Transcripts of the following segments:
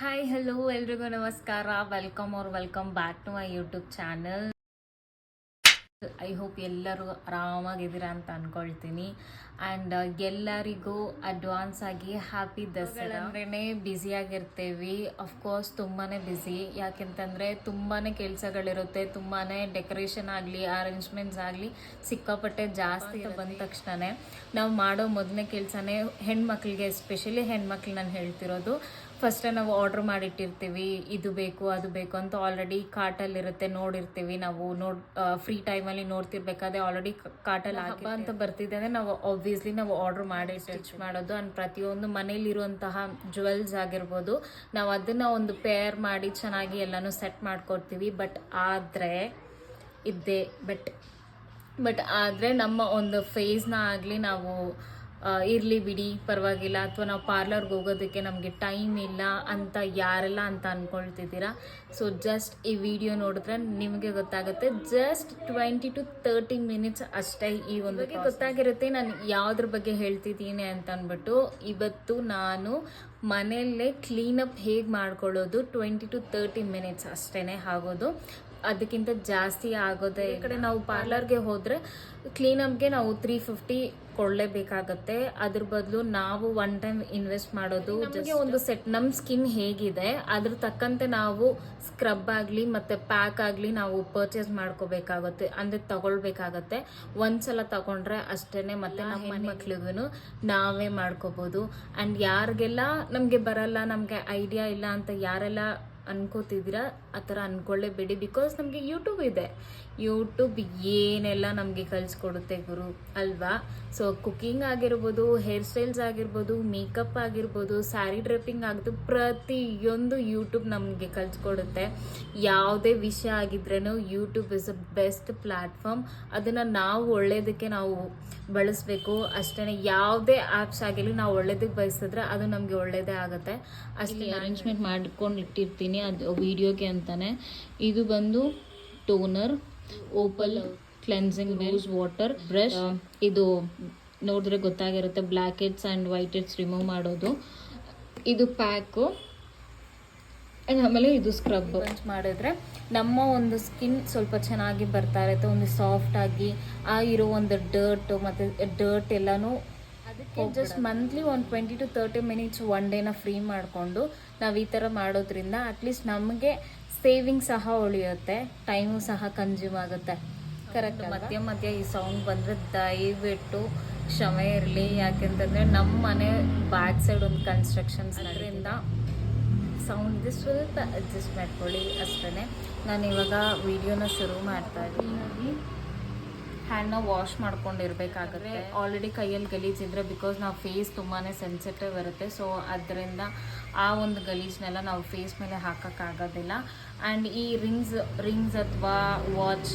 Hi hello ಎಲ್ರಿಗೂ ನಮಸ್ಕಾರ. Welcome ಅವ್ರ welcome back to my YouTube channel I hope ಎಲ್ಲರೂ ಆರಾಮಾಗಿದ್ದೀರಾ ಅಂತ ಅನ್ಕೊಳ್ತೀನಿ. ಆ್ಯಂಡ್ ಎಲ್ಲರಿಗೂ ಅಡ್ವಾನ್ಸ್ ಆಗಿ ಹ್ಯಾಪಿ ದಸರಾ. ಅಂದ್ರೇ ಬ್ಯುಸಿಯಾಗಿರ್ತೀವಿ ಅಫ್ಕೋರ್ಸ್ ತುಂಬಾ ಬ್ಯುಸಿ ಯಾಕೆಂತಂದರೆ ತುಂಬಾ ಕೆಲಸಗಳಿರುತ್ತೆ. ತುಂಬಾ ಡೆಕೋರೇಷನ್ ಆಗಲಿ ಅರೇಂಜ್ಮೆಂಟ್ಸ್ ಆಗಲಿ ಸಿಕ್ಕಾಪಟ್ಟೆ ಜಾಸ್ತಿ ಬಂದ ತಕ್ಷಣವೇ ನಾವು ಮಾಡೋ ಮೊದಲನೇ ಕೆಲಸನೇ ಹೆಣ್ಮಕ್ಳಿಗೆ ಎಸ್ಪೆಷಲಿ ಹೆಣ್ಮಕ್ಳು ನಾನು ಹೇಳ್ತಿರೋದು. ಫಸ್ಟೇ ನಾವು ಆರ್ಡ್ರ್ ಮಾಡಿಟ್ಟಿರ್ತೀವಿ ಇದು ಬೇಕು ಅದು ಬೇಕು ಅಂತ ಆಲ್ರೆಡಿ ಕಾರ್ಟಲ್ಲಿರುತ್ತೆ ನೋಡಿರ್ತೀವಿ ನಾವು. ನೋಡ್ ಫ್ರೀ ಟೈಮಲ್ಲಿ ನೋಡ್ತಿರ್ಬೇಕಾದ್ರೆ ಆಲ್ರೆಡಿ ಕಾರ್ಟಲ್ಲಿ ಹಬ್ಬ ಅಂತ ಬರ್ತಿದೆ ಅಂದರೆ ನಾವು ಆಬ್ವಿಯಸ್ಲಿ ನಾವು ಆರ್ಡ್ರ್ ಮಾಡಿ ಸ್ಟಿಚ್ ಮಾಡೋದು. ಆ್ಯಂಡ್ ಪ್ರತಿಯೊಂದು ಮನೇಲಿರುವಂತಹ ಜುವೆಲ್ಸ್ ಆಗಿರ್ಬೋದು ನಾವು ಅದನ್ನು ಒಂದು ಪೇರ್ ಮಾಡಿ ಚೆನ್ನಾಗಿ ಎಲ್ಲನೂ ಸೆಟ್ ಮಾಡ್ಕೊಡ್ತೀವಿ. ಬಟ್ ಆದರೆ ಇದ್ದೇ ಬಟ್ ಬಟ್ ಆದರೆ ನಮ್ಮ ಒಂದು ಫೇಸ್ನ ಆಗಲಿ ನಾವು ಇರಲಿ ಬಿಡಿ ಪರವಾಗಿಲ್ಲ. ಅಥವಾ ನಾವು ಪಾರ್ಲರ್ಗೆ ಹೋಗೋದಕ್ಕೆ ನಮಗೆ ಟೈಮ್ ಇಲ್ಲ ಅಂತ ಯಾರೆಲ್ಲ ಅಂತ ಅಂದ್ಕೊಳ್ತಿದ್ದೀರಾ ಸೊ ಜಸ್ಟ್ ಈ ವಿಡಿಯೋ ನೋಡಿದ್ರೆ ನಿಮಗೆ ಗೊತ್ತಾಗುತ್ತೆ. Just twenty to thirty minutes ಅಷ್ಟೇ ಈ ಒಂದು ಬಗ್ಗೆ ಗೊತ್ತಾಗಿರುತ್ತೆ. ನಾನು ಯಾವುದ್ರ ಬಗ್ಗೆ ಹೇಳ್ತಿದ್ದೀನಿ ಅಂತ ಅಂದ್ಬಿಟ್ಟು ಇವತ್ತು ನಾನು ಮನೆಯಲ್ಲೇ ಕ್ಲೀನಪ್ ಹೇಗೆ ಮಾಡ್ಕೊಳ್ಳೋದು? ಟ್ವೆಂಟಿ ಟು ತರ್ಟಿ ಮಿನಿಟ್ಸ್ ಅಷ್ಟೇ ಆಗೋದು. ಅದಕ್ಕಿಂತ ಜಾಸ್ತಿ ಆಗೋದೇ ಈ ಕಡೆ ನಾವು ಪಾರ್ಲರ್ಗೆ ಹೋದರೆ ಕ್ಲೀನಪ್ಗೆ ನಾವು ತ್ರೀ ಫಿಫ್ಟಿ ಕೊಡಲೇಬೇಕಾಗತ್ತೆ. ಅದ್ರ ಬದಲು ನಾವು ಒನ್ ಟೈಮ್ ಇನ್ವೆಸ್ಟ್ ಮಾಡೋದು ನಮಗೆ ಒಂದು ಸೆಟ್ ನಮ್ಮ ಸ್ಕಿನ್ ಹೇಗಿದೆ. ಅದ್ರ ತಕ್ಕಂತೆ ನಾವು ಸ್ಕ್ರಬ್ ಆಗಲಿ ಮತ್ತು ಪ್ಯಾಕ್ ಆಗಲಿ ನಾವು ಪರ್ಚೇಸ್ ಮಾಡ್ಕೋಬೇಕಾಗುತ್ತೆ. ಅಂದರೆ ತಗೊಳ್ಬೇಕಾಗತ್ತೆ. ಒಂದ್ಸಲ ತಗೊಂಡ್ರೆ ಅಷ್ಟೇ ಮತ್ತೆ ನಮ್ಮ ಮಕ್ಳಿಗೂ ನಾವೇ ಮಾಡ್ಕೋಬೋದು. ಆ್ಯಂಡ್ ಯಾರಿಗೆಲ್ಲ ನಮಗೆ ಬರಲ್ಲ ನಮಗೆ ಐಡಿಯಾ ಇಲ್ಲ ಅಂತ ಯಾರೆಲ್ಲ ಅನ್ಕೋತಿದ್ದೀರಾ? ಆ ಥರ ಅನ್ಕೊಳ್ಳೇಬೇಡಿ. ಬಿಕಾಸ್ ನಮಗೆ ಯೂಟ್ಯೂಬ್ ಇದೆ. ಯೂಟ್ಯೂಬ್ ಏನೆಲ್ಲ ನಮಗೆ ಕಲಿಸ್ಕೊಡುತ್ತೆ ಗುರು ಅಲ್ವಾ? ಸೊ ಕುಕ್ಕಿಂಗ್ ಆಗಿರ್ಬೋದು ಹೇರ್ ಸ್ಟೈಲ್ಸ್ ಆಗಿರ್ಬೋದು ಮೇಕಪ್ ಆಗಿರ್ಬೋದು ಸ್ಯಾರಿ ಡ್ರೆಪ್ಪಿಂಗ್ ಆಗಿದ್ದು ಪ್ರತಿಯೊಂದು ಯೂಟ್ಯೂಬ್ ನಮಗೆ ಕಲಿಸ್ಕೊಡುತ್ತೆ ಯಾವುದೇ ವಿಷಯ ಆಗಿದ್ರೂ YouTube is a best platform ಅದನ್ನು ನಾವು ಒಳ್ಳೇದಕ್ಕೆ ನಾವು ಬಳಸಬೇಕು. ಅಷ್ಟೇ ಯಾವುದೇ ಆ್ಯಪ್ಸ್ ಆಗಿರಲಿ ನಾವು ಒಳ್ಳೇದಕ್ಕೆ ಬಯಸಿದ್ರೆ ಅದು ನಮಗೆ ಒಳ್ಳೇದೇ ಆಗುತ್ತೆ. ಅಷ್ಟೇ ಅರೇಂಜ್ಮೆಂಟ್ ಮಾಡ್ಕೊಂಡು ಇಟ್ಟಿರ್ತೀನಿ ಅದು ವಿಡಿಯೋಗೆ ಅಂತಾನೆ. ಇದು ಬಂದು toner opal cleansing rose water brush ಇದು ನೋಡಿದ್ರೆ ಗೊತ್ತಾಗಿರುತ್ತೆ black heads and white heads remove ಮಾಡೋದು. ಇದು ಪ್ಯಾಕು ಆ್ಯಂಡ್ ಆಮೇಲೆ ಇದು ಸ್ಕ್ರಬ್ ಮಾಡಿದ್ರೆ ನಮ್ಮ ಒಂದು ಸ್ಕಿನ್ ಸ್ವಲ್ಪ ಚೆನ್ನಾಗಿ ಬರ್ತಾ ಇರುತ್ತೆ ಒಂದು ಸಾಫ್ಟ್ ಆಗಿ ಆ ಇರೋ ಒಂದು ಡರ್ಟ್ ಮತ್ತು ಡರ್ಟ್ ಎಲ್ಲನೂ ಅದಕ್ಕೆ ಜಸ್ಟ್ ಮಂತ್ಲಿ ಒಂದು twenty to thirty minutes one ಡೇನ free ಮಾಡಿಕೊಂಡು ನಾವು ಈ ಥರ ಮಾಡೋದ್ರಿಂದ ಅಟ್ಲೀಸ್ಟ್ ನಮಗೆ ಸೇವಿಂಗ್ ಸಹ ಉಳಿಯುತ್ತೆ ಟೈಮು ಸಹ ಕನ್ಸ್ಯೂಮ್ ಆಗುತ್ತೆ. ಕರೆಕ್ಟ್ ಮಧ್ಯ ಮಧ್ಯ ಈ ಸೌಂಡ್ ಬಂದರೆ ದಯವಿಟ್ಟು ಕ್ಷಮೆ ಇರಲಿ ಯಾಕೆಂತಂದರೆ ನಮ್ಮ ಮನೆ ಬ್ಯಾಕ್ ಸೈಡ್ ಒಂದು ಕನ್ಸ್ಟ್ರಕ್ಷನ್ಸ್ ಅದರಿಂದ ಸೌಂಡ್ ಸ್ವಲ್ಪ ಅಡ್ಜಸ್ಟ್ ಮಾಡ್ಕೊಳ್ಳಿ ಅಷ್ಟೇ ನಾನು ಇವಾಗ ವಿಡಿಯೋನ ಶುರು ಮಾಡ್ತಾ ಇದ್ದೀನಿ. ಹ್ಯಾಂಡ್ನ ವಾಶ್ ಮಾಡ್ಕೊಂಡಿರ್ಬೇಕಾಗತ್ತೆ. ಆಲ್ರೆಡಿ ಕೈಯಲ್ಲಿ ಗಲೀಜಿದ್ರೆ ಬಿಕಾಸ್ ನಾವು ಫೇಸ್ ತುಂಬಾ ಸೆನ್ಸಿಟಿವ್ ಇರುತ್ತೆ. ಸೊ ಅದರಿಂದ ಆ ಒಂದು ಗಲೀಜ್ನೆಲ್ಲ ನಾವು ಫೇಸ್ ಮೇಲೆ ಹಾಕೋಕ್ಕಾಗೋದಿಲ್ಲ. ಆ್ಯಂಡ್ ಈ ರಿಂಗ್ಸ್ ರಿಂಗ್ಸ್ ಅಥವಾ ವಾಚ್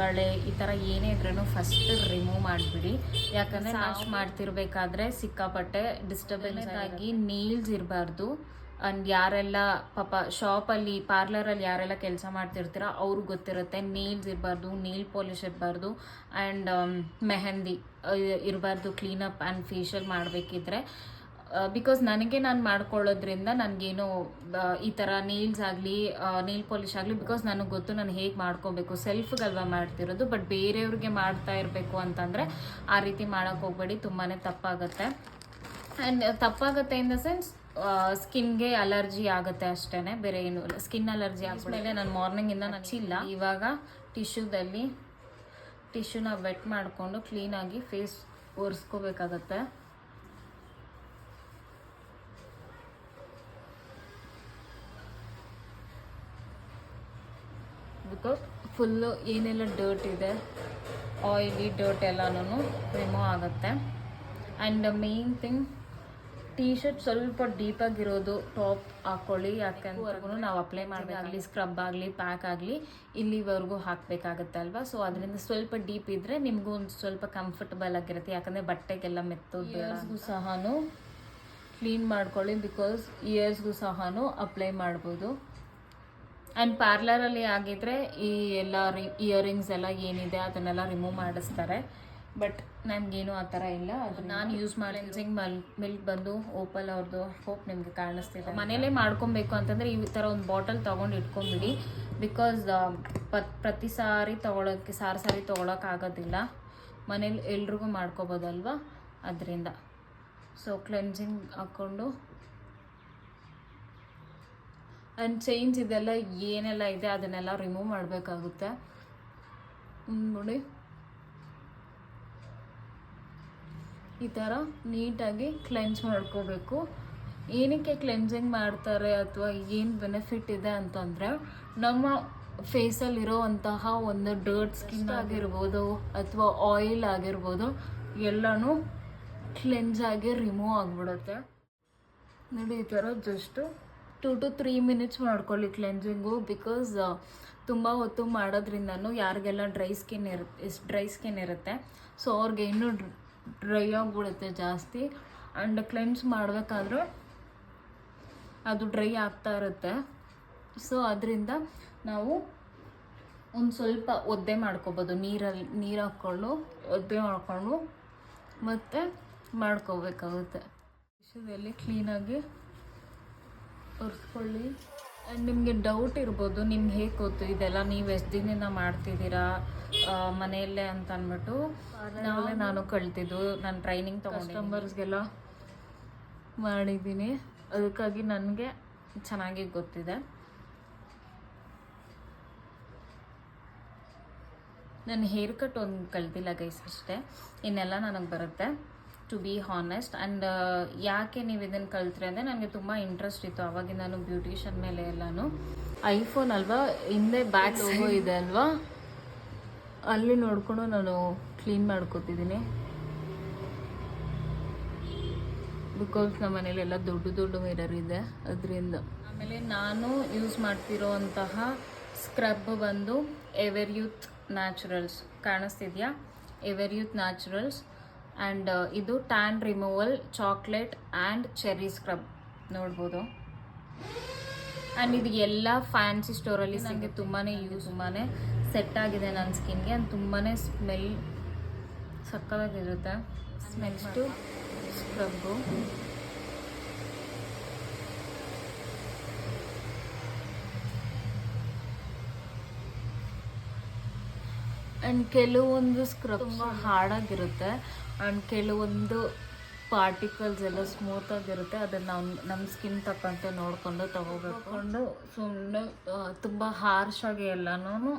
ಬಳೆ ಈ ಥರ ಏನೇ ಇದ್ರೂ ಫಸ್ಟ್ ರಿಮೂವ್ ಮಾಡಿಬಿಡಿ. ಯಾಕಂದರೆ ವಾಶ್ ಮಾಡ್ತಿರ್ಬೇಕಾದ್ರೆ ಸಿಕ್ಕಾಪಟ್ಟೆ ಡಿಸ್ಟರ್ಬೆನ್ಸ್ ಆಗಿ ನೀಲ್ಸ್ ಇರಬಾರ್ದು. ಆ್ಯಂಡ್ ಯಾರೆಲ್ಲ ಪಾಪ ಶಾಪಲ್ಲಿ, ಪಾರ್ಲರಲ್ಲಿ ಯಾರೆಲ್ಲ ಕೆಲಸ ಮಾಡ್ತಿರ್ತೀರ ಅವ್ರಿಗೆ ಗೊತ್ತಿರುತ್ತೆ. ನೇಲ್ಸ್ ಇರಬಾರ್ದು ನೇಲ್ ಪಾಲಿಶ್ ಇರಬಾರ್ದು ಆ್ಯಂಡ್ ಮೆಹಂದಿ ಇರಬಾರ್ದು ಕ್ಲೀನಪ್ ಆ್ಯಂಡ್ ಫೇಶಿಯಲ್ ಮಾಡಬೇಕಿದ್ರೆ. ಬಿಕಾಸ್ ನನಗೆ ನಾನು ಮಾಡ್ಕೊಳ್ಳೋದ್ರಿಂದ ನನಗೇನು ಈ ಥರ ನೇಲ್ಸ್ ಆಗಲಿ ನೇಲ್ ಪಾಲಿಶ್ ಆಗಲಿ ಬಿಕಾಸ್ ನನಗೆ ಗೊತ್ತು ನಾನು ಹೇಗೆ ಮಾಡ್ಕೋಬೇಕು. ಸೆಲ್ಫ್ಗಲ್ವ ಮಾಡ್ತಿರೋದು ಬಟ್ ಬೇರೆಯವ್ರಿಗೆ ಮಾಡ್ತಾ ಇರಬೇಕು ಅಂತಂದರೆ ಆ ರೀತಿ ಮಾಡೋಕ್ಕೆ ಹೋಗ್ಬೇಡಿ ತುಂಬಾ ತಪ್ಪಾಗುತ್ತೆ. ಆ್ಯಂಡ್ ತಪ್ಪಾಗುತ್ತೆ ಇನ್ ದ ಸೆನ್ಸ್ ಸ್ಕಿನ್ಗೆ ಅಲರ್ಜಿ ಆಗುತ್ತೆ ಅಷ್ಟೇ ಬೇರೆ ಏನು ಇಲ್ಲ. ಸ್ಕಿನ್ ಅಲರ್ಜಿ ಆದಮೇಲೆ ನಾನು ಮಾರ್ನಿಂಗಿಂದ ನಚ್ಚಿಲ್ಲ ಇವಾಗ ಟಿಶ್ಯೂದಲ್ಲಿ ಟಿಶ್ಯೂನ ವೆಟ್ ಮಾಡಿಕೊಂಡು ಕ್ಲೀನಾಗಿ ಫೇಸ್ ಒರೆಸ್ಕೋಬೇಕಾಗತ್ತೆ. ಬಿಕಾಸ್ ಫುಲ್ಲು ಏನೆಲ್ಲ ಡರ್ಟ್ ಇದೆ ಆಯಿಲಿ ಡರ್ಟ್ ಎಲ್ಲನೂ ರಿಮೂವ್ ಆಗುತ್ತೆ. And main thing T shirt ಸ್ವಲ್ಪ ಡೀಪಾಗಿರೋದು ಟಾಪ್ ಹಾಕ್ಕೊಳ್ಳಿ ಯಾಕೆವರೆಗೂ ನಾವು ಅಪ್ಲೈ ಮಾಡಬೇಕಾಗಲಿ ಸ್ಕ್ರಬ್ ಆಗಲಿ ಪ್ಯಾಕ್ ಆಗಲಿ ಇಲ್ಲಿವರೆಗೂ ಹಾಕಬೇಕಾಗತ್ತೆ ಅಲ್ವಾ? ಸೊ ಅದರಿಂದ ಸ್ವಲ್ಪ ಡೀಪ್ ಇದ್ದರೆ ನಿಮಗೂ ಒಂದು ಸ್ವಲ್ಪ ಕಂಫರ್ಟಬಲ್ ಆಗಿರುತ್ತೆ. ಯಾಕಂದರೆ ಬಟ್ಟೆಗೆಲ್ಲ ಮೆತ್ತೋದು ಇಯರ್ಸ್ಗೂ ಸಹ ಕ್ಲೀನ್ ಮಾಡ್ಕೊಳ್ಳಿ ಬಿಕಾಸ್ ಇಯರ್ಸ್ಗೂ ಸಹ ಅಪ್ಲೈ ಮಾಡ್ಬೋದು. ಆ್ಯಂಡ್ ಪಾರ್ಲರಲ್ಲಿ ಆಗಿದ್ರೆ ಈ ಎಲ್ಲ ರಿ ಇಯರಿಂಗ್ಸ್ ಎಲ್ಲ ಏನಿದೆ ಅದನ್ನೆಲ್ಲ ರಿಮೂವ್ ಮಾಡಿಸ್ತಾರೆ. ಬಟ್ ನಮಗೇನು ಆ ಥರ ಇಲ್ಲ. ಅದು ನಾನು ಯೂಸ್ ಕ್ಲೆನ್ಸಿಂಗ್ ಮಲ್ ಮಿಲ್ಕ್ ಬಂದು ಓಪಲ್ ಅವ್ರದ್ದು ಹೋಪ್ ನಿಮಗೆ ಕಾಣಿಸ್ತಿದೆ. ಮನೇಲೇ ಮಾಡ್ಕೊಬೇಕು ಅಂತಂದರೆ ಈ ಥರ ಒಂದು ಬಾಟಲ್ ತೊಗೊಂಡು ಇಟ್ಕೊಂಬಿಡಿ ಬಿಕಾಸ್ ಪತ್ ಪ್ರತಿ ಸಾರಿ ತೊಗೊಳಕ್ಕೆ, ಸಾರಿ ಸಾರಿ ತೊಗೊಳಕ್ಕಾಗೋದಿಲ್ಲ ಮನೇಲಿ ಎಲ್ರಿಗೂ ಮಾಡ್ಕೋಬೋದಲ್ವಾ? ಅದರಿಂದ. ಸೊ ಕ್ಲೆನ್ಸಿಂಗ್ ಹಾಕ್ಕೊಂಡು. ಆ್ಯಂಡ್ ಚೇಂಜ್ ಇದೆಲ್ಲ ಏನೆಲ್ಲ ಇದೆ ಅದನ್ನೆಲ್ಲ ರಿಮೂವ್ ಮಾಡಬೇಕಾಗುತ್ತೆ. ನೋಡಿ. ಈ ಥರ ನೀಟಾಗಿ ಕ್ಲೆನ್ಸ್ ಮಾಡ್ಕೋಬೇಕು. ಏನಕ್ಕೆ ಕ್ಲೆನ್ಸಿಂಗ್ ಮಾಡ್ತಾರೆ ಅಥವಾ ಏನು ಬೆನಿಫಿಟ್ ಇದೆ ಅಂತಂದರೆ ನಮ್ಮ ಫೇಸಲ್ಲಿರೋವಂತಹ ಒಂದು ಡರ್ಟ್ ಸ್ಕಿನ್ ಆಗಿರ್ಬೋದು ಅಥವಾ ಆಯಿಲ್ ಆಗಿರ್ಬೋದು ಎಲ್ಲನೂ ಕ್ಲೆನ್ಸ್ ಆಗಿ ರಿಮೂವ್ ಆಗಿಬಿಡುತ್ತೆ. ನೋಡಿ ಈ ಥರ just two to three minutes ಮಾಡ್ಕೊಳ್ಳಿ ಕ್ಲೆನ್ಸಿಂಗು ಬಿಕಾಸ್ ತುಂಬ ಹೊತ್ತು ಮಾಡೋದ್ರಿಂದನೂ ಯಾರಿಗೆಲ್ಲ ಡ್ರೈ ಸ್ಕಿನ್ ಇರುತ್ತೆ ಡ್ರೈ ಸ್ಕಿನ್ ಇರುತ್ತೆ ಸೊ ಅವ್ರಿಗೆ ಇನ್ನೂ ಡ್ರೈ ಆಗಿಬಿಡುತ್ತೆ ಜಾಸ್ತಿ. ಆ್ಯಂಡ್ ಕ್ಲೆನ್ಸ್ ಮಾಡಬೇಕಾದ್ರೆ ಅದು ಡ್ರೈ ಆಗ್ತಾ ಇರುತ್ತೆ. ಸೊ ಅದರಿಂದ ನಾವು ಒಂದು ಸ್ವಲ್ಪ ಒದ್ದೆ ಮಾಡ್ಕೊಬೋದು. ನೀರಲ್ಲಿ ನೀರು ಹಾಕ್ಕೊಂಡು, ಒದ್ದೆ ಮಾಡಿಕೊಂಡು ಮತ್ತು ಮಾಡ್ಕೋಬೇಕಾಗುತ್ತೆ. ವಿಷಯದಲ್ಲಿ ಕ್ಲೀನಾಗಿ ಒರೆಸ್ಕೊಳ್ಳಿ ನಿಮಗೆ ಡೌಟ್ ಇರ್ಬೋದು, ನಿಮ್ಗೆ ಹೇಗೆ ಗೊತ್ತು? ಇದೆಲ್ಲ ನೀವು ಎಷ್ಟು ದಿನದಿಂದ ಮಾಡ್ತಿದ್ದೀರಾ? ಮನೆಯಲ್ಲೇ ಅಂತ ಅಂದ್ಬಿಟ್ಟು ನಾವೇ ನಾನು ಕಳ್ತಿದ್ದು, ನಾನು ಟ್ರೈನಿಂಗ್ ಕಸ್ಟಮರ್ಸ್ಗೆಲ್ಲ ಮಾಡಿದ್ದೀನಿ ಅದಕ್ಕಾಗಿ ನನಗೆ ಚೆನ್ನಾಗಿ ಗೊತ್ತಿದೆ. ನನ್ನ ಹೇರ್ ಕಟ್ ಒಂದು ಕಲ್ತಿಲ್ಲ ಗೈಸ್ ಅಷ್ಟೇ. ಇನ್ನೆಲ್ಲ ನನಗೆ ಬರುತ್ತೆ. ಟು ಬಿ ಹಾನೆಸ್ಟ್ ಆ್ಯಂಡ್ ಯಾಕೆ ನೀವು ಇದನ್ನು ಕಲ್ತ್ರಿ ಅಂದರೆ ನನಗೆ ತುಂಬ ಇಂಟ್ರೆಸ್ಟ್ ಇತ್ತು. ಅವಾಗಿಂದ ನಾನು ಬ್ಯೂಟಿಷನ್ ಮೇಲೆ ಎಲ್ಲನೂ. ಐಫೋನ್ ಅಲ್ವಾ? ಹಿಂದೆ ಬ್ಯಾಕ್ ಲೋಗೋ ಇದೆ ಅಲ್ವಾ? ಅಲ್ಲಿ ನೋಡ್ಕೊಂಡು ನಾನು ಕ್ಲೀನ್ ಮಾಡ್ಕೋತಿದ್ದೀನಿ. ಬಿಕಾಸ್ ನಮ್ಮ ಮನೇಲೆಲ್ಲ ದೊಡ್ಡ ದೊಡ್ಡ ಮಿರರ್ ಇದೆ. ಅದರಿಂದ. ಆಮೇಲೆ ನಾನು ಯೂಸ್ ಮಾಡ್ತಿರೋಂತಹ ಸ್ಕ್ರಬ್ ಬಂದು ಎವರ್ ಯೂತ್ ನ್ಯಾಚುರಲ್ಸ್ ಕಾಣಿಸ್ತಿದ್ಯಾ? ಎವರ್ ಯೂತ್ ನ್ಯಾಚುರಲ್ಸ್ ಆ್ಯಂಡ್ ಇದು tan removal chocolate and cherry scrub ನೋಡ್ಬೋದು. ಆ್ಯಂಡ್ ಇದು ಎಲ್ಲ ಫ್ಯಾನ್ಸಿ ಸ್ಟೋರಲ್ಲಿ ನನಗೆ ತುಂಬಾ ಯೂಸ್ ತುಂಬಾ ಸೆಟ್ ಆಗಿದೆ ನನ್ನ ಸ್ಕಿನ್ಗೆ ಆ್ಯಂಡ್ ತುಂಬಾ ಸ್ಮೆಲ್ ಸಕ್ಕತ್ತಾಗಿರುತ್ತೆ. ಟು ಸ್ಕ್ರಬ್ಬು ಆ್ಯಂಡ್ ಕೆಲವೊಂದು ಸ್ಕ್ರಬ್ ತುಂಬ ಹಾರ್ಡಾಗಿರುತ್ತೆ ಆ್ಯಂಡ್ ಕೆಲವೊಂದು ಪಾರ್ಟಿಕಲ್ಸ್ ಎಲ್ಲ ಸ್ಮೂತಾಗಿರುತ್ತೆ ಅದನ್ನು ಅದನ್ನ ನಮ್ಮ ಸ್ಕಿನ್ ತಕ್ಕಂತೆ ನೋಡ್ಕೊಂಡು ತಗೋಬೇಕು. ಸುಮ್ಮನೆ ತುಂಬ ಹಾರ್ಶಾಗಿ ಎಲ್ಲನೂ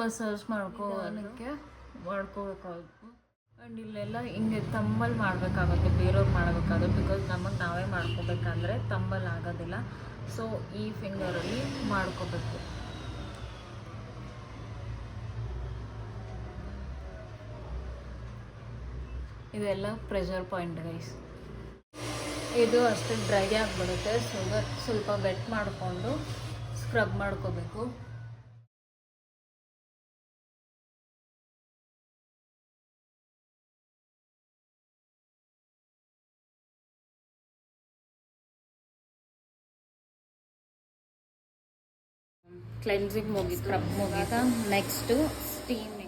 ಮಸಾಜ್ ಮಾಡ್ಕೋಕ್ಕೆ ಮಾಡ್ಕೋಬೇಕಾಗುತ್ತೆ. ಆ್ಯಂಡ್ ಇಲ್ಲೆಲ್ಲ ಹಿಂಗೆ ತಮ್ಮಲ್ಲಿ ಮಾಡಬೇಕಾಗುತ್ತೆ, ಬೇರೆಯವ್ರು ಮಾಡಬೇಕಾಗುತ್ತೆ. ಬಿಕಾಸ್ ನಮಗೆ ನಾವೇ ಮಾಡ್ಕೋಬೇಕಂದ್ರೆ ತಮ್ಮಲ್ಲಿ ಆಗೋದಿಲ್ಲ. ಸೊ ಈ ಫಿಂಗರಲ್ಲಿ ಮಾಡ್ಕೋಬೇಕು. ಇದೆಲ್ಲ ಪ್ರೆಷರ್ ಪಾಯಿಂಟ್ ಗೈಸ್ ಇದು ಅಷ್ಟು ಡ್ರೈ ಆಗಿಬಿಡುತ್ತೆ ಸುಗರ್ ಸ್ವಲ್ಪ ಬೆಟ್ ಮಾಡಿಕೊಂಡು ಸ್ಕ್ರಬ್ ಮಾಡ್ಕೋಬೇಕು. ಕ್ಲೆನ್ಸಿಂಗ್ ಮುಗಿತು ಸ್ಕ್ರಬ್ ಮುಗಿತ ನೆಕ್ಸ್ಟು ಸ್ಟೀಮಿಂಗ್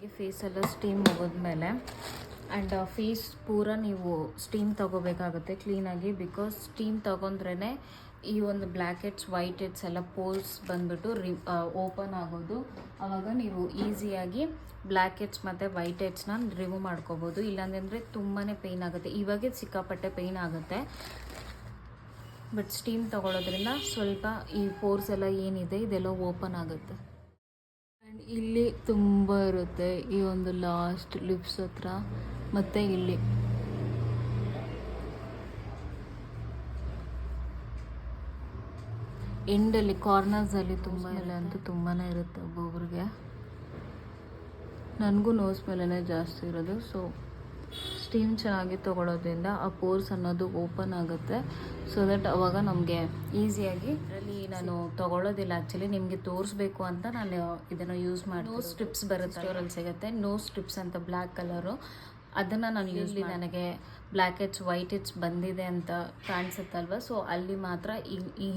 ಕ್ಲೀನಾಗಿ ಫೇಸೆಲ್ಲ ಸ್ಟೀಮ್ ಮುಗಿದ್ಮೇಲೆ ಆ್ಯಂಡ್ ಫೇಸ್ ಪೂರ ನೀವು ಸ್ಟೀಮ್ ತಗೋಬೇಕಾಗುತ್ತೆ ಕ್ಲೀನಾಗಿ ಬಿಕಾಸ್ ಸ್ಟೀಮ್ ತೊಗೊಂಡ್ರೇ ಈ ಒಂದು ಬ್ಲ್ಯಾಕ್ ವೈಟ್ ಹೆಡ್ಸ್ ಎಲ್ಲ ಪೋಲ್ಸ್ ಬಂದ್ಬಿಟ್ಟು ರಿ ಓಪನ್ ಆಗೋದು. ಆವಾಗ ನೀವು ಈಸಿಯಾಗಿ ಬ್ಲ್ಯಾಕ್ ಮತ್ತು ವೈಟ್ ಹೆಡ್ಸ್ನ ರಿಮೂವ್ ಮಾಡ್ಕೋಬೋದು. ಇಲ್ಲಾಂದರೆ ತುಂಬಾ ಪೇಯ್ನ್ ಆಗುತ್ತೆ. ಇವಾಗೆ ಸಿಕ್ಕಾಪಟ್ಟೆ ಪೇಯ್ನ್ ಆಗುತ್ತೆ. ಬಟ್ ಸ್ಟೀಮ್ ತೊಗೊಳೋದ್ರಿಂದ ಸ್ವಲ್ಪ ಈ ಪೋರ್ಸ್ ಎಲ್ಲ ಏನಿದೆ ಇದೆಲ್ಲ ಓಪನ್ ಆಗುತ್ತೆ. ಆ್ಯಂಡ್ ಇಲ್ಲಿ ತುಂಬ ಇರುತ್ತೆ ಈ ಒಂದು ಲಾಸ್ಟ್ ಲಿಪ್ಸ್ ಹತ್ರ. ಮತ್ತು ಇಲ್ಲಿ. ಎಂಡಲ್ಲಿ ಕಾರ್ನರ್ಸಲ್ಲಿ ತುಂಬ ಎಲ್ಲ ಅಂತೂ ತುಂಬಾ ಇರುತ್ತೆ ಒಬ್ಬೊಬ್ರಿಗೆ. ನನಗೂ ನೋಸ್ ಮೇಲೇ ಜಾಸ್ತಿ ಇರೋದು ಸೊ ಸ್ಟೀಮ್ ಚೆನ್ನಾಗಿ ತೊಗೊಳೋದ್ರಿಂದ ಆ ಪೋರ್ಸ್ ಅನ್ನೋದು ಓಪನ್ ಆಗುತ್ತೆ. ಸೊ ದಟ್ ಅವಾಗ ನಮಗೆ ಈಸಿಯಾಗಿ ಅದರಲ್ಲಿ ನಾನು ತೊಗೊಳೋದಿಲ್ಲ. ಆ್ಯಕ್ಚುಲಿ ನಿಮಗೆ ತೋರಿಸ್ಬೇಕು ಅಂತ ನಾನು ಇದನ್ನು ಯೂಸ್ ಮಾಡಿ ನೋ ಸ್ಟ್ರಿಪ್ಸ್ ಬರುತ್ತೆ ಸ್ಟೋರಲ್ಲಿ ಸಿಗುತ್ತೆ. ನೋ ಸ್ಟ್ರಿಪ್ಸ್ ಅಂತ ಬ್ಲ್ಯಾಕ್ ಕಲರು. ಅದನ್ನು ನಾನು ಯೂಸ್ಲಿ ನನಗೆ ಬ್ಲ್ಯಾಕ್ ಹೆಡ್ಸ್ ವೈಟ್ ಹೆಡ್ಸ್ ಬಂದಿದೆ ಅಂತ ಕಾಣಿಸುತ್ತಲ್ವ? ಸೊ ಅಲ್ಲಿ ಮಾತ್ರ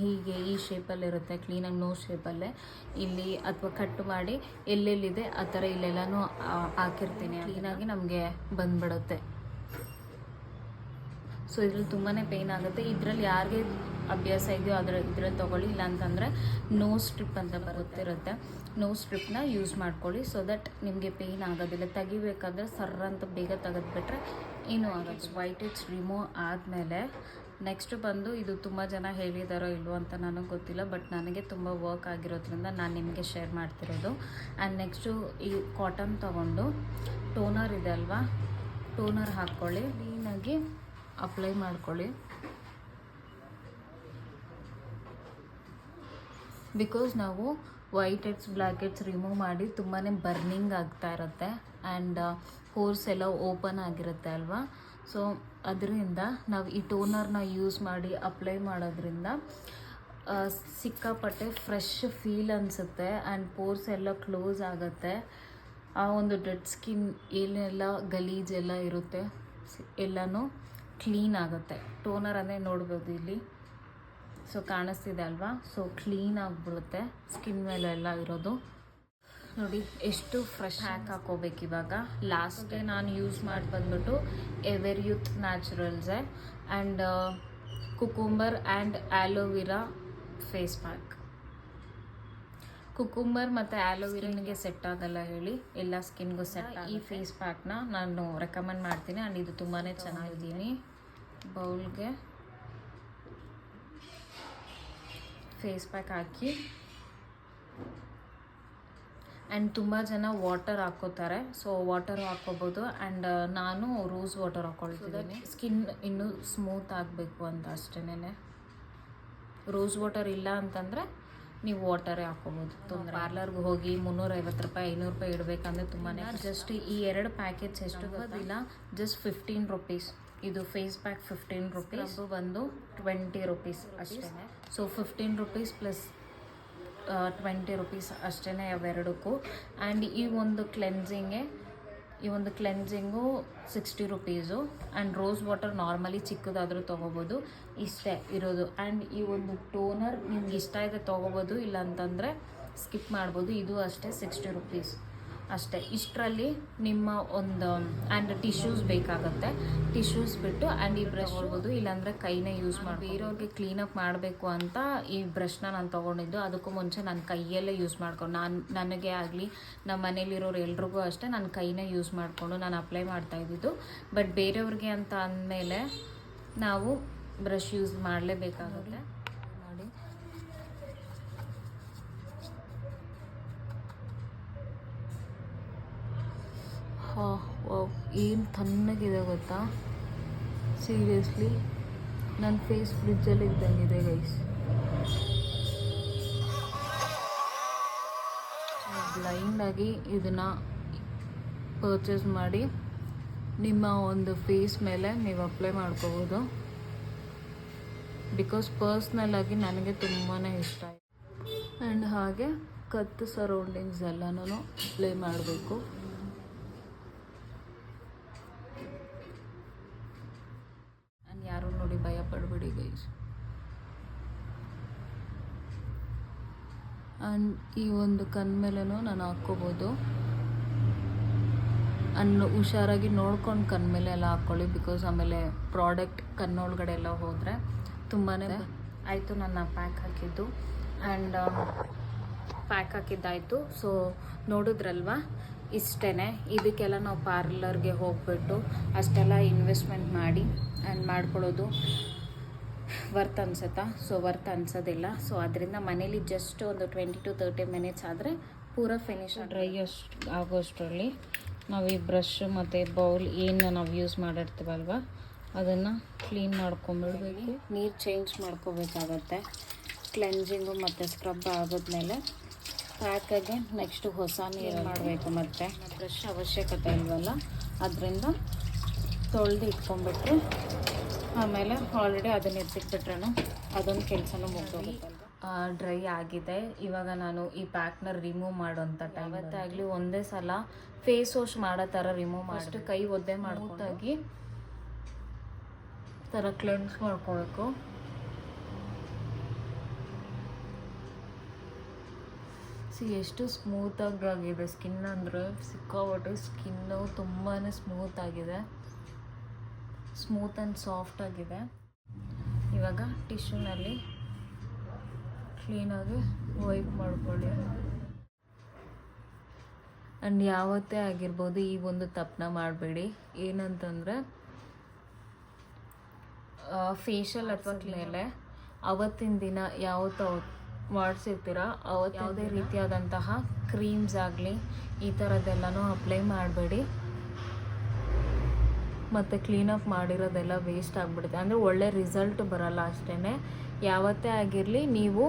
ಹೀಗೆ ಈ ಶೇಪಲ್ಲಿ ಇರುತ್ತೆ ಕ್ಲೀನಾಗಿ ನೋ ಶೇಪಲ್ಲೇ ಇಲ್ಲಿ ಅಥವಾ ಕಟ್ ಮಾಡಿ ಎಲ್ಲೆಲ್ಲಿದೆ, ಆ ಥರ ಇಲ್ಲೆಲ್ಲನೂ ಹಾಕಿರ್ತೀನಿ. ಕ್ಲೀನಾಗಿ ನಮಗೆ ಬಂದ್ಬಿಡುತ್ತೆ. ಸೊ ಇದ್ರಲ್ಲಿ ತುಂಬಾ ಪೇಯ್ನ್ ಆಗುತ್ತೆ. ಇದರಲ್ಲಿ ಯಾರಿಗೆ ಅಭ್ಯಾಸ ಇದೆಯೋ ಅದ್ರ ಇದ್ರಲ್ಲಿ ತೊಗೊಳ್ಳಿ. ಇಲ್ಲ ಅಂತಂದರೆ ನೋ ಸ್ಟ್ರಿಪ್ ಅಂತ ಬರುತ್ತಿರುತ್ತೆ. ನೋ ಸ್ಟ್ರಿಪ್ನ ಯೂಸ್ ಮಾಡ್ಕೊಳ್ಳಿ ಸೊ ದಟ್ ನಿಮಗೆ ಪೇಯ್ನ್ ಆಗೋದಿಲ್ಲ. ತೆಗಿಬೇಕಾದ್ರೆ ಸರ್ರ ಅಂತ ಬೇಗ ತೆಗೆದ್ಬಿಟ್ರೆ ಏನೂ ಆಗೋದು ವೈಟ್ ಇಟ್ಸ್ ರಿಮೂವ್ ಆದಮೇಲೆ ನೆಕ್ಸ್ಟ್ ಬಂದು ಇದು ತುಂಬ ಜನ ಹೇಳಿದಾರೋ ಇಲ್ವೋ ಅಂತ ನನಗೆ ಗೊತ್ತಿಲ್ಲ ಬಟ್ ನನಗೆ ತುಂಬ ವರ್ಕ್ ಆಗಿರೋದ್ರಿಂದ ನಾನು ನಿಮಗೆ ಶೇರ್ ಮಾಡ್ತಿರೋದು. ಆ್ಯಂಡ್ ನೆಕ್ಸ್ಟು ಈ ಕಾಟನ್ ತೊಗೊಂಡು ಟೋನರ್ ಇದೆ ಅಲ್ವಾ? ಟೋನರ್ ಹಾಕ್ಕೊಳ್ಳಿ. ಕ್ಲೀನಾಗಿ ಅಪ್ಲೈ ಮಾಡ್ಕೊಳ್ಳಿ. ಬಿಕಾಸ್ ನಾವು white heads black heads remove ಮಾಡಿ ತುಂಬಾ ಬರ್ನಿಂಗ್ ಆಗ್ತಾ ಇರುತ್ತೆ ಆ್ಯಂಡ್ ಹೋರ್ಸ್ ಎಲ್ಲ ಓಪನ್ ಆಗಿರುತ್ತೆ ಅಲ್ವಾ? ಸೊ ಅದರಿಂದ ನಾವು ಈ ಟೋನರ್ನ ಯೂಸ್ ಮಾಡಿ ಅಪ್ಲೈ ಮಾಡೋದ್ರಿಂದ ಸಿಕ್ಕಾಪಟ್ಟೆ ಫ್ರೆಶ್ ಫೀಲ್ ಅನಿಸುತ್ತೆ ಆ್ಯಂಡ್ ಪೋರ್ಸ್ ಎಲ್ಲ ಕ್ಲೋಸ್ ಆಗುತ್ತೆ. ಆ ಒಂದು ಡೆಡ್ ಸ್ಕಿನ್ ಏನೆಲ್ಲ ಗಲೀಜೆಲ್ಲ ಇರುತ್ತೆ ಎಲ್ಲನೂ ಕ್ಲೀನ್ ಆಗುತ್ತೆ. ಟೋನರ್ ಅಂದರೆ ನೋಡ್ಬೋದು ಇಲ್ಲಿ. ಸೊ ಕಾಣಿಸ್ತಿದೆ ಅಲ್ವಾ? ಸೊ ಕ್ಲೀನ್ ಆಗಿಬಿಡುತ್ತೆ. ಸ್ಕಿನ್ ಮೇಲೆ ಎಲ್ಲ ಇರೋದು. ನೋಡಿ ಎಷ್ಟು ಫ್ರೆಶ್ ಹ್ಯಾಕ್ ಹಾಕೋಬೇಕು ಇವಾಗ. ಲಾಸ್ಟ್ಗೆ ನಾನು ಯೂಸ್ ಮಾಡಿ ಬಂದ್ಬಿಟ್ಟು ಎವೆರ್ youth ನ್ಯಾಚುರಲ್ಸೆ and cucumber and aloe vera face pack cucumber ಮತ್ತು ಆ್ಯಲೋವಿರಾನಿಗೆ ಸೆಟ್ ಆಗಲ್ಲ ಹೇಳಿ. ಎಲ್ಲ ಸ್ಕಿನ್ಗೂ ಸೆಟ್ ಈ ಫೇಸ್ ಪ್ಯಾಕ್ನ ನಾನು ರೆಕಮೆಂಡ್ ಮಾಡ್ತೀನಿ. ಆ್ಯಂಡ್ ಇದು ತುಂಬಾ ಚೆನ್ನಾಗಿದ್ದೀನಿ. ಬೌಲ್ಗೆ ಫೇಸ್ ಪ್ಯಾಕ್ ಹಾಕಿ. ಆ್ಯಂಡ್ ತುಂಬ ಜನ ವಾಟರ್ ಹಾಕೋತಾರೆ. ಸೊ ವಾಟರ್ ಹಾಕ್ಕೋಬೋದು ಆ್ಯಂಡ್ ನಾನು ರೋಸ್ ವಾಟರ್ ಹಾಕ್ಕೊಳ್ತಿದ್ದೀನಿ ಸ್ಕಿನ್ ಇನ್ನೂ ಸ್ಮೂತ್ ಆಗಬೇಕು ಅಂತ ಅಷ್ಟೇನೆ ರೋಸ್ ವಾಟರ್ ಇಲ್ಲ ಅಂತಂದರೆ ನೀವು ವಾಟರೇ ಹಾಕೋಬೋದು. ತೊಂದರೆ ಪಾರ್ಲರ್ಗೆ ಹೋಗಿ ಮುನ್ನೂರೈವತ್ತು ರೂಪಾಯಿ ಐನೂರು ರೂಪಾಯಿ ಇಡಬೇಕಂದ್ರೆ ತುಂಬಾ ಜಸ್ಟ್ ಈ ಎರಡು ಪ್ಯಾಕೇಜ್ ಎಷ್ಟು ಗೊತ್ತಿಲ್ಲ ಜಸ್ಟ್ ಫಿಫ್ಟೀನ್ ರುಪೀಸ್ ಇದು ಫೇಸ್ ಪ್ಯಾಕ್ ಫಿಫ್ಟೀನ್ ರುಪೀಸ್ ಬಂದು ಟ್ವೆಂಟಿ ರುಪೀಸ್ ಅಷ್ಟೇ. So fifteen rupees plus twenty rupees ಅಷ್ಟೇ ಅವೆರಡಕ್ಕೂ. ಆ್ಯಂಡ್ ಈ ಒಂದು ಕ್ಲೆನ್ಸಿಂಗೆ ಈ ಒಂದು cleansing sixty rupees and rose water normally ಚಿಕ್ಕದಾದರೂ ತೊಗೋಬೋದು. ಇಷ್ಟೇ ಇರೋದು. ಆ್ಯಂಡ್ ಈ ಒಂದು ಟೋನರ್ ನಿಮ್ಗೆ ಇಷ್ಟ ಇದೆ ತೊಗೋಬೋದು. ಇಲ್ಲ ಅಂತಂದರೆ ಸ್ಕಿಪ್ ಮಾಡ್ಬೋದು. ಇದು ಅಷ್ಟೇ ಸಿಕ್ಸ್ಟಿ ರುಪೀಸ್ ಅಷ್ಟೇ. ಇಷ್ಟರಲ್ಲಿ ನಿಮ್ಮ ಒಂದು ಆ್ಯಂಡ್ ಟಿಶ್ಯೂಸ್ ಬೇಕಾಗುತ್ತೆ. ಟಿಶ್ಯೂಸ್ ಬಿಟ್ಟು ಆ್ಯಂಡ್ ಈ ಬ್ರಷ್ ಹೋಗೋದು ಇಲ್ಲಾಂದರೆ ಕೈನೇ ಯೂಸ್ ಮಾಡಿ ಬೇರೆಯವ್ರಿಗೆ ಕ್ಲೀನಪ್ ಮಾಡಬೇಕು ಅಂತ ಈ ಬ್ರಷ್ನ ನಾನು ತೊಗೊಂಡಿದ್ದು, ಅದಕ್ಕೂ ಮುಂಚೆ ನಾನು ಕೈಯಲ್ಲೇ ಯೂಸ್ ಮಾಡ್ಕೊಂಡು ನಾನು, ನನಗೆ ಆಗಲಿ ನಮ್ಮ ಮನೇಲಿರೋರು ಎಲ್ರಿಗೂ ಅಷ್ಟೇ ನಾನು ಕೈನೇ ಯೂಸ್ ಮಾಡಿಕೊಂಡು ನಾನು ಅಪ್ಲೈ ಮಾಡ್ತಾ ಇದ್ದಿದ್ದು. ಬಟ್ ಬೇರೆಯವ್ರಿಗೆ ಅಂತ ಅಂದಮೇಲೆ ನಾವು ಬ್ರಷ್ ಯೂಸ್ ಮಾಡಲೇಬೇಕಾಗುತ್ತೆ ನೋಡಿ ಏನು ತಣ್ಣಗಿದೆ ಗೊತ್ತಾ? ಸೀರಿಯಸ್ಲಿ ನನ್ನ ಫೇಸ್ ಫ್ರಿಜ್ಜಲ್ಲಿ ಇದ್ದಂಗಿದೆ ಗೈಸ್ ಬ್ಲೈಂಡಾಗಿ ಇದನ್ನು ಪರ್ಚೇಸ್ ಮಾಡಿ ನಿಮ್ಮ ಒಂದು ಫೇಸ್ ಮೇಲೆ ನೀವು ಅಪ್ಲೈ ಮಾಡ್ಕೋಬೋದು. ಬಿಕಾಸ್ ಪರ್ಸ್ನಲ್ ಆಗಿ ನನಗೆ ತುಂಬಾ ಇಷ್ಟ ಆಯಿತು. ಆ್ಯಂಡ್ ಹಾಗೆ ಕತ್ತು ಸರೌಂಡಿಂಗ್ಸ್ ಎಲ್ಲನೂ ಅಪ್ಲೈ ಮಾಡಬೇಕು. ಆ್ಯಂಡ್ ಈ ಒಂದು ಕಣ್ ಮೇಲೆನೂ ನಾನು ಹಾಕ್ಕೋಬೋದು. ಆ್ಯಂಡ್ ಹುಷಾರಾಗಿ ನೋಡ್ಕೊಂಡು ಕಣ್ ಮೇಲೆ ಎಲ್ಲ ಹಾಕ್ಕೊಳ್ಳಿ ಬಿಕಾಸ್ ಆಮೇಲೆ ಪ್ರಾಡಕ್ಟ್ ಕಣ್ಣೊಳಗಡೆ ಎಲ್ಲ ಹೋದರೆ ತುಂಬಾ ಆಯಿತು ನನ್ನ ಪ್ಯಾಕ್ ಹಾಕಿದ್ದು. And pack ಹಾಕಿದ್ದಾಯಿತು. ಸೊ ನೋಡಿದ್ರಲ್ವಾ? ಇಷ್ಟೇ ಇದಕ್ಕೆಲ್ಲ ನಾವು ಪಾರ್ಲರ್ಗೆ ಹೋಗ್ಬಿಟ್ಟು ಅಷ್ಟೆಲ್ಲ ಇನ್ವೆಸ್ಟ್ಮೆಂಟ್ ಮಾಡಿ ಆ್ಯಂಡ್ ಮಾಡ್ಕೊಳ್ಳೋದು. ವರ್ತ್ ಅನ್ಸುತ್ತಾ? ಸೊ ವರ್ತ್ ಅನ್ಸೋದಿಲ್ಲ. ಸೊ ಅದರಿಂದ ಮನೇಲಿ ಜಸ್ಟ್ ಒಂದು ಟ್ವೆಂಟಿ ಟು ತರ್ಟಿ ಮಿನಿಟ್ಸ್ ಆದರೆ ಪೂರ ಫಿನಿಶ್ ಡ್ರೈ ಅಷ್ಟು ಆಗೋಷ್ಟರಲ್ಲಿ ನಾವು ಈ ಬ್ರಷ್ ಮತ್ತು ಬೌಲ್ ಏನು ನಾವು ಯೂಸ್ ಮಾಡಿರ್ತೀವಲ್ವ? ಅದನ್ನು ಕ್ಲೀನ್ ಮಾಡ್ಕೊಂಬಿಡ್ಬೇಕು. ನೀರು ಚೇಂಜ್ ಮಾಡ್ಕೋಬೇಕಾಗತ್ತೆ. ಕ್ಲೆನ್ಸಿಂಗು ಮತ್ತು ಸ್ಕ್ರಬ್ ಆಗೋದ್ಮೇಲೆ ಪ್ಯಾಕಾಗಿ ನೆಕ್ಸ್ಟು ಹೊಸ ನೀರು ಮಾಡಬೇಕು ಮತ್ತು. ಬ್ರಷ್ ಅವಶ್ಯಕತೆ ಇಲ್ವಲ್ಲ? ಅದರಿಂದ ತೊಳೆದು ಇಟ್ಕೊಂಡ್ಬಿಟ್ರೆ ಆಮೇಲೆ ಆಲ್ರೆಡಿ ಅದನ್ನ ಎತ್ತಿಟ್ಬಿಟ್ರೆ ಅದೊಂದು ಕೆಲಸನೂ ಮುಗ್ದೋಗುತ್ತಲ್ವ ಡ್ರೈ ಆಗಿದೆ. ಇವಾಗ ನಾನು ಈ ಪ್ಯಾಕ್ನ ರಿಮೂವ್ ಮಾಡೋಂಥ ಟೈಮ್ ಆಗಲಿ ಒಂದೇ ಸಲ ಫೇಸ್ ವಾಶ್ ಮಾಡೋ ಥರ ರಿಮೂವ್ ಮಾಡಿ ಕೈ ಒದ್ದೆ ಮಾಡ್ಕೊಂಡಾಗಿ ಥರ ಕ್ಲೆನ್ಸ್ ಮಾಡ್ಕೊಬೇಕು. ಸಿ ಎಷ್ಟು ಸ್ಮೂತಾಗಿ ಆಗಿದೆ. ಸ್ಕಿನ್ ಅಂದರೆ ಸಿಕ್ಕಾಪಟ್ಟು ಸ್ಕಿನ್ನು ತುಂಬಾ ಸ್ಮೂತ್ ಆಗಿದೆ ಸ್ಮೂತ್ ಆ್ಯಂಡ್ ಸಾಫ್ಟ್ ಆಗಿದೆ. ಇವಾಗ ಟಿಶ್ಯೂನಲ್ಲಿ ಕ್ಲೀನಾಗಿ ವೈಪ್ ಮಾಡ್ಕೊಳ್ಳಿ. ಆ್ಯಂಡ್ ಯಾವತ್ತೇ ಆಗಿರ್ಬೋದು ಈ ಒಂದು ತಪ್ಪನ್ನ ಮಾಡಬೇಡಿ. ಏನಂತಂದರೆ ಫೇಶಿಯಲ್ ಅಥವಾ ಮೇಲೆ ಅವತ್ತಿನ ದಿನ ಯಾವತ್ತು ಮಾಡಿಸಿರ್ತೀರ ಅವತ್ತು ಯಾವುದೇ ರೀತಿಯಾದಂತಹ ಕ್ರೀಮ್ಸ್ ಆಗಲಿ ಈ ಥರದ್ದೆಲ್ಲನೂ ಅಪ್ಲೈ ಮಾಡಬೇಡಿ. ಮತ್ತು ಕ್ಲೀನಪ್ ಮಾಡಿರೋದೆಲ್ಲ ವೇಸ್ಟ್ ಆಗಿಬಿಡುತ್ತೆ. ಅಂದರೆ ಒಳ್ಳೆ ರಿಸಲ್ಟ್ ಬರಲ್ಲ ಅಷ್ಟೇ ಯಾವತ್ತೇ ಆಗಿರಲಿ ನೀವು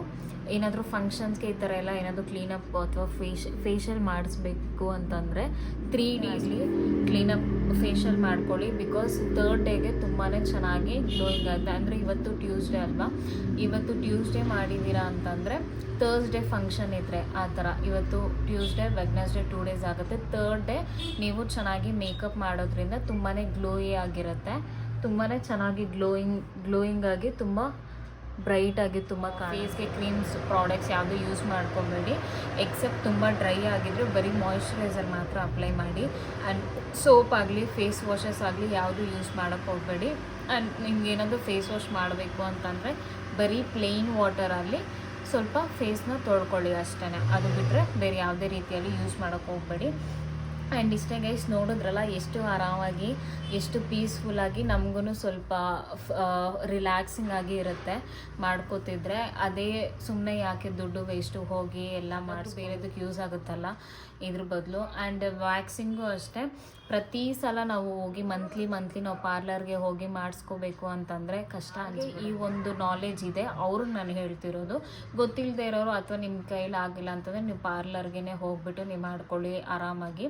ಏನಾದರೂ ಫಂಕ್ಷನ್ಸ್ಗೆ ಈ ಥರ ಎಲ್ಲ ಏನಾದರೂ ಕ್ಲೀನಪ್ ಅಥವಾ ಫೇಶ್ ಫೇಶಿಯಲ್ ಮಾಡಿಸ್ಬೇಕು ಅಂತಂದರೆ ತ್ರೀ ಡೇಸ್ಲಿ ಕ್ಲೀನಪ್ ಫೇಶಿಯಲ್ ಮಾಡ್ಕೊಳ್ಳಿ ಬಿಕಾಸ್ ತರ್ಡ್ ಡೇಗೆ ತುಂಬಾ ಚೆನ್ನಾಗಿ ಗ್ಲೋಯಿಂಗ್ ಆಗುತ್ತೆ. ಅಂದರೆ ಇವತ್ತು ಟ್ಯೂಸ್ಡೇ ಅಲ್ವಾ? ಇವತ್ತು ಟ್ಯೂಸ್ಡೇ ಮಾಡಿದ್ದೀರಾ ಅಂತಂದರೆ ತರ್ಸ್ಡೇ ಫಂಕ್ಷನ್ ಇದ್ದರೆ ಆ ಥರ ಇವತ್ತು ಟ್ಯೂಸ್ಡೇ ವೆಗ್ನಸ್ಡೇ ಟೂ ಡೇಸ್ ಆಗುತ್ತೆ. ತರ್ಡ್ ಡೇ ನೀವು ಚೆನ್ನಾಗಿ ಮೇಕಪ್ ಮಾಡೋದ್ರಿಂದ ತುಂಬಾ ಗ್ಲೋಯಿ ಆಗಿರುತ್ತೆ. ತುಂಬಾ ಚೆನ್ನಾಗಿ ಗ್ಲೋಯಿಂಗ್ ಗ್ಲೋಯಿಂಗ್ ಆಗಿ ತುಂಬ ಬ್ರೈಟ್ ಆಗಿ ತುಂಬ ಫೇಸ್ಗೆ ಕ್ರೀಮ್ಸ್, ಪ್ರಾಡಕ್ಟ್ಸ್ ಯಾವುದು ಯೂಸ್ ಮಾಡ್ಕೊಬೇಡಿ. ಎಕ್ಸೆಪ್ಟ್ ತುಂಬ ಡ್ರೈ ಆಗಿದ್ರೆ ಬರೀ ಮಾಯಿಶ್ಚರೈಸರ್ ಮಾತ್ರ ಅಪ್ಲೈ ಮಾಡಿ. ಆ್ಯಂಡ್ ಸೋಪ್ ಆಗಲಿ, ಫೇಸ್ ವಾಷಸ್ ಆಗಲಿ ಯಾವುದು ಯೂಸ್ ಮಾಡೋಕ್ಕೆ ಹೋಗಬೇಡಿ. ಆ್ಯಂಡ್ ನಿಮ್ಗೆ ಏನಾದರೂ ಫೇಸ್ ವಾಶ್ ಮಾಡಬೇಕು ಅಂತಂದರೆ ಬರೀ ಪ್ಲೇನ್ ವಾಟರ್ ಆಗಲಿ ಸ್ವಲ್ಪ ಫೇಸ್ನ ತೊಳ್ಕೊಳ್ಳಿ ಅಷ್ಟೇ ಅದು ಬಿಟ್ಟರೆ ಬೇರೆ ಯಾವುದೇ ರೀತಿಯಲ್ಲಿ ಯೂಸ್ ಮಾಡೋಕ್ಕೆ ಹೋಗಬೇಡಿ. ಆ್ಯಂಡ್ ಇಷ್ಟೇ ಗೈಸ್ ನೋಡಿದ್ರಲ್ಲ, ಎಷ್ಟು ಆರಾಮಾಗಿ, ಎಷ್ಟು ಪೀಸ್ಫುಲ್ಲಾಗಿ ನಮಗೂ ಸ್ವಲ್ಪ ರಿಲ್ಯಾಕ್ಸಿಂಗ್ ಆಗಿ ಇರುತ್ತೆ ಮಾಡ್ಕೋತಿದ್ರೆ. ಅದೇ ಸುಮ್ಮನೆ ಯಾಕೆ ದುಡ್ಡು ವೇಸ್ಟು ಹೋಗಿ ಎಲ್ಲ ಮಾಡಿಸಿ, ಬೇರೆದಕ್ಕೆ ಯೂಸ್ ಆಗುತ್ತಲ್ಲ? ಇದ್ರ ಬದಲು ಆ್ಯಂಡ್ ವ್ಯಾಕ್ಸಿಂಗು ಅಷ್ಟೇ. ಪ್ರತಿ ಸಲ ನಾವು ಹೋಗಿ ಮಂತ್ಲಿ ಮಂತ್ಲಿ ನಾವು ಪಾರ್ಲರ್ಗೆ ಹೋಗಿ ಮಾಡಿಸ್ಕೋಬೇಕು ಅಂತಂದರೆ ಕಷ್ಟ ಆಗಿ ಈ ಒಂದು ನಾಲೆಜ್ ಇದೆ ಅವ್ರಿಗೆ ನಾನು ಹೇಳ್ತಿರೋದು. ಗೊತ್ತಿಲ್ಲದೆ ಇರೋರು ಅಥವಾ ನಿಮ್ಮ ಕೈಲಿ ಆಗಿಲ್ಲ ಅಂತಂದರೆ ನೀವು ಪಾರ್ಲರ್ಗೆ ಹೋಗ್ಬಿಟ್ಟು ನೀವು ಮಾಡ್ಕೊಳ್ಳಿ ಆರಾಮಾಗಿ.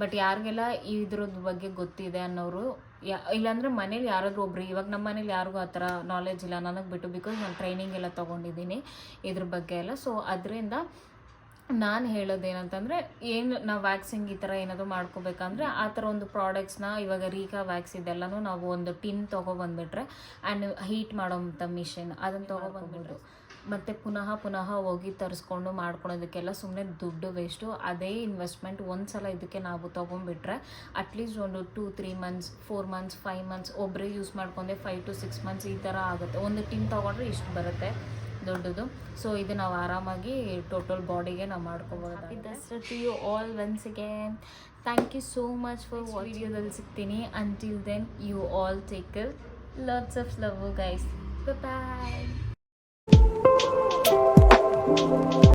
ಬಟ್ ಯಾರಿಗೆಲ್ಲ ಇದ್ರದ್ದು ಬಗ್ಗೆ ಗೊತ್ತಿದೆ ಅನ್ನೋರು ಯಾ ಇಲ್ಲಾಂದರೆ ಮನೇಲಿ ಯಾರಾದರೂ ಒಬ್ರು ಇವಾಗ ನಮ್ಮ ಮನೇಲಿ ಯಾರಿಗೂ ಆ ಥರ ನಾಲೆಜ್ ಇಲ್ಲ. ನನಗೆ ಬಿಟ್ಟು ಬಿಕಾಸ್ ನಾನು ಟ್ರೈನಿಂಗ್ ಎಲ್ಲ ತೊಗೊಂಡಿದ್ದೀನಿ ಇದ್ರ ಬಗ್ಗೆ ಎಲ್ಲ. ಸೊ ಅದರಿಂದ ನಾನು ಹೇಳೋದೇನಂತಂದರೆ ಏನು ನಾವು ವ್ಯಾಕ್ಸಿಂಗ್ ಈ ಥರ ಏನಾದರೂ ಮಾಡ್ಕೋಬೇಕಂದ್ರೆ ಆ ಥರ ಒಂದು ಪ್ರಾಡಕ್ಟ್ಸ್ನ ಇವಾಗ ರೀಕಾ ವ್ಯಾಕ್ಸ್ ಇದೆಲ್ಲನೂ ನಾವು ಒಂದು ಟಿನ್ ತೊಗೊಬಂದ್ಬಿಟ್ರೆ ಆ್ಯಂಡ್ ಹೀಟ್ ಮಾಡೋಂಥ ಮಿಷಿನ್ ಅದನ್ನು ತೊಗೊಬಂದ್ಬಿಟ್ಟು ಮತ್ತು ಪುನಃ ಪುನಃ ಹೋಗಿ ತರಿಸ್ಕೊಂಡು ಮಾಡ್ಕೊಳೋದಕ್ಕೆಲ್ಲ ಸುಮ್ಮನೆ ದುಡ್ಡು ವೇಸ್ಟು ಅದೇ ಇನ್ವೆಸ್ಟ್ಮೆಂಟ್ ಒಂದು ಸಲ ಇದಕ್ಕೆ ನಾವು ತೊಗೊಂಡ್ಬಿಟ್ರೆ ಅಟ್ಲೀಸ್ಟ್ ಒಂದು two three months four months five months ಒಬ್ಬರೇ ಯೂಸ್ ಮಾಡ್ಕೊಂಡೆ ಫೈವ್ ಟು ಸಿಕ್ಸ್ ಮಂತ್ಸ್ ಈ ಥರ ಆಗುತ್ತೆ. ಒಂದು ಟಿನ್ ತೊಗೊಂಡ್ರೆ ಇಷ್ಟು ಬರುತ್ತೆ. ದೊಡ್ಡದು. ಸೊ ಇದು ನಾವು ಆರಾಮಾಗಿ ಟೋಟಲ್ ಬಾಡಿಗೆ ನಾವು ಮಾಡ್ಕೋಬೋದು. Dasara to you all once again thank you so much for ವಿಡಿಯೋದಲ್ಲಿ ಸಿಗ್ತೀನಿ. Until then you all take lots of love guys bye